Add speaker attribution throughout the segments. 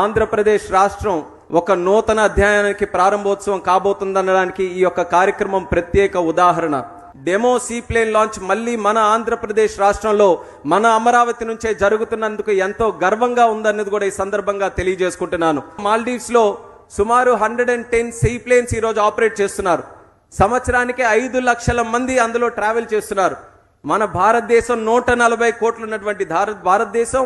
Speaker 1: ఆంధ్రప్రదేశ్ రాష్ట్రం ఒక నూతన అధ్యాయానికి ప్రారంభోత్సవం కాబోతుందనడానికి ఈ యొక్క కార్యక్రమం ప్రత్యేక ఉదాహరణ. డెమో సీప్లేన్ లాంచ్ మళ్ళీ మన ఆంధ్రప్రదేశ్ రాష్ట్రంలో మన అమరావతి నుంచే జరుగుతున్నందుకు ఎంతో గర్వంగా ఉందన్నది కూడా ఈ సందర్భంగా తెలియజేసుకుంటున్నాను. మాల్దీవ్స్లో సుమారు హండ్రెడ్ అండ్ టెన్ సీప్లేన్స్ ఈ రోజు ఆపరేట్ చేస్తున్నారు. సంవత్సరానికి ఐదు లక్షల మంది అందులో ట్రావెల్ చేస్తున్నారు. మన భారతదేశం నూట నలభై కోట్లు ఉన్నటువంటి భారత్ భారతదేశం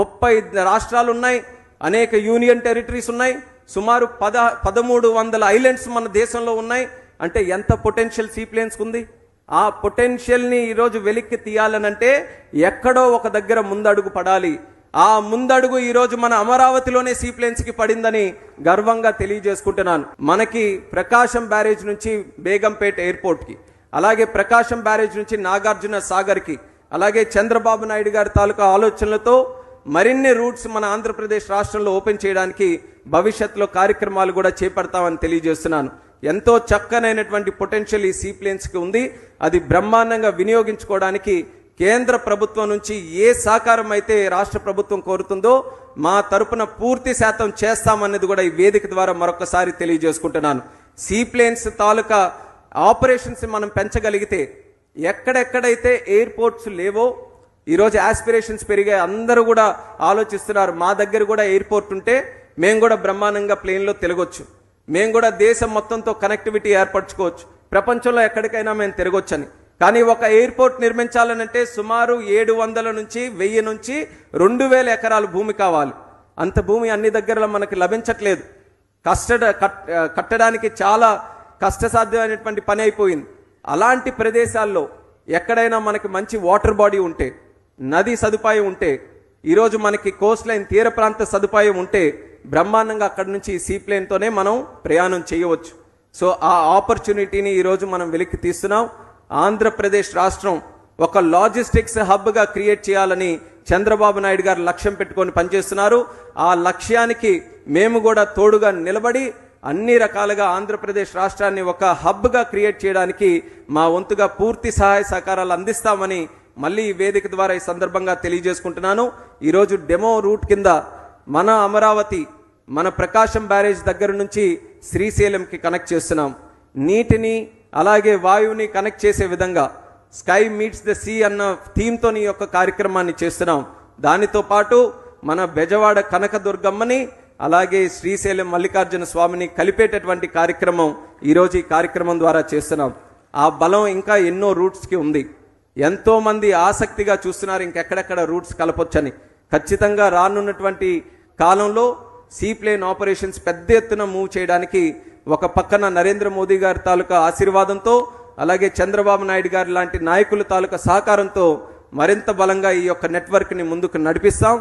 Speaker 1: ముప్పై రాష్ట్రాలు ఉన్నాయి అనేక యూనియన్ టెరిటరీస్ ఉన్నాయి. సుమారు పద పదమూడు వందల ఐలాండ్స్ మన దేశంలో ఉన్నాయి. అంటే ఎంత పొటెన్షియల్ సీప్లేన్స్ ఉంది? ఆ పొటెన్షియల్ని ఈరోజు వెలిక్కి తీయాలనంటే ఎక్కడో ఒక దగ్గర ముందడుగు పడాలి. ఆ ముందడుగు ఈరోజు మన అమరావతిలోనే సీప్లేన్స్కి పడిందని గర్వంగా తెలియజేసుకుంటున్నాను. మనకి ప్రకాశం బ్యారేజ్ నుంచి బేగంపేట ఎయిర్పోర్ట్కి అలాగే ప్రకాశం బ్యారేజ్ నుంచి నాగార్జున సాగర్కి అలాగే చంద్రబాబు నాయుడు గారి తాలూకా ఆలోచనలతో మరిన్ని రూట్స్ మన ఆంధ్రప్రదేశ్ రాష్ట్రంలో ఓపెన్ చేయడానికి భవిష్యత్తులో కార్యక్రమాలు కూడా చేపడతామని తెలియజేస్తున్నాను. ఎంతో చక్కనైనటువంటి పొటెన్షియల్ ఈ సీప్లేన్స్కి ఉంది. అది బ్రహ్మాండంగా వినియోగించుకోవడానికి కేంద్ర ప్రభుత్వం నుంచి ఏ సహకారం అయితే రాష్ట్ర ప్రభుత్వం కోరుతుందో మా తరపున పూర్తి శాతం చేస్తామన్నది కూడా ఈ వేదిక ద్వారా మరొకసారి తెలియజేసుకుంటున్నాను. సీప్లేన్స్ తాలూకా ఆపరేషన్స్ మనం పెంచగలిగితే ఎక్కడెక్కడైతే ఎయిర్పోర్ట్స్ లేవో ఈరోజు ఆస్పిరేషన్స్ పెరిగాయి అందరూ కూడా ఆలోచిస్తున్నారు. మా దగ్గర కూడా ఎయిర్పోర్ట్ ఉంటే మేము కూడా బ్రహ్మాండంగా ప్లేన్లో తిరగొచ్చు. మేము కూడా దేశం మొత్తంతో కనెక్టివిటీ ఏర్పరచుకోవచ్చు. ప్రపంచంలో ఎక్కడికైనా మేము తిరగొచ్చని. కానీ ఒక ఎయిర్పోర్ట్ నిర్మించాలనంటే సుమారు ఏడు వందల నుంచి వెయ్యి నుంచి రెండు వేల ఎకరాలు భూమి కావాలి. అంత భూమి అన్ని దగ్గరలో మనకి లభించట్లేదు. కష్టడ కట్టడానికి చాలా కష్టసాధ్యమైనటువంటి పని అయిపోయింది. అలాంటి ప్రదేశాల్లో ఎక్కడైనా మనకి మంచి వాటర్ బాడీ ఉంటే నది సదుపాయం ఉంటే ఈరోజు మనకి కోస్ట్ లైన్ తీర ప్రాంత సదుపాయం ఉంటే బ్రహ్మాండంగా అక్కడి నుంచి సీప్లేన్తోనే మనం ప్రయాణం చేయవచ్చు. సో ఆ ఆపర్చునిటీని ఈరోజు మనం వెలికి తీస్తున్నాం. ఆంధ్రప్రదేశ్ రాష్ట్రం ఒక లాజిస్టిక్స్ హబ్గా క్రియేట్ చేయాలని చంద్రబాబు నాయుడు గారు లక్ష్యం పెట్టుకొని పనిచేస్తున్నారు. ఆ లక్ష్యానికి మేము కూడా తోడుగా నిలబడి అన్ని రకాలుగా ఆంధ్రప్రదేశ్ రాష్ట్రాన్ని ఒక హబ్గా క్రియేట్ చేయడానికి మా వంతుగా పూర్తి సహాయ సహకారాలు అందిస్తామని మళ్ళీ ఈ వేదిక ద్వారా ఈ సందర్భంగా తెలియజేసుకుంటున్నాను. ఈరోజు డెమో రూట్ కింద మన అమరావతి మన ప్రకాశం బ్యారేజ్ దగ్గర నుంచి శ్రీశైలంకి కనెక్ట్ చేస్తున్నాం. నీటిని అలాగే వాయువుని కనెక్ట్ చేసే విధంగా స్కై మీట్స్ ద సీ అన్న థీమ్తో ఈ యొక్క కార్యక్రమాన్ని చేస్తున్నాం. దానితో పాటు మన బెజవాడ కనకదుర్గమ్మని అలాగే శ్రీశైలం మల్లికార్జున స్వామిని కలిపేటటువంటి కార్యక్రమం ఈరోజు ఈ కార్యక్రమం ద్వారా చేస్తున్నాం. ఆ బలం ఇంకా ఎన్నో రూట్స్కి ఉంది. ఎంతోమంది ఆసక్తిగా చూస్తున్నారు ఇంకెక్కడెక్కడ రూట్స్ కలపొచ్చని. ఖచ్చితంగా రానున్నటువంటి కాలంలో సీప్లేన్ ఆపరేషన్స్ పెద్ద ఎత్తున మూవ్ చేయడానికి ఒక పక్కన నరేంద్ర మోదీ గారి తాలూకా ఆశీర్వాదంతో అలాగే చంద్రబాబు నాయుడు గారి లాంటి నాయకుల తాలూకా సహకారంతో మరింత బలంగా ఈ యొక్క నెట్వర్క్ని ముందుకు నడిపిస్తాం.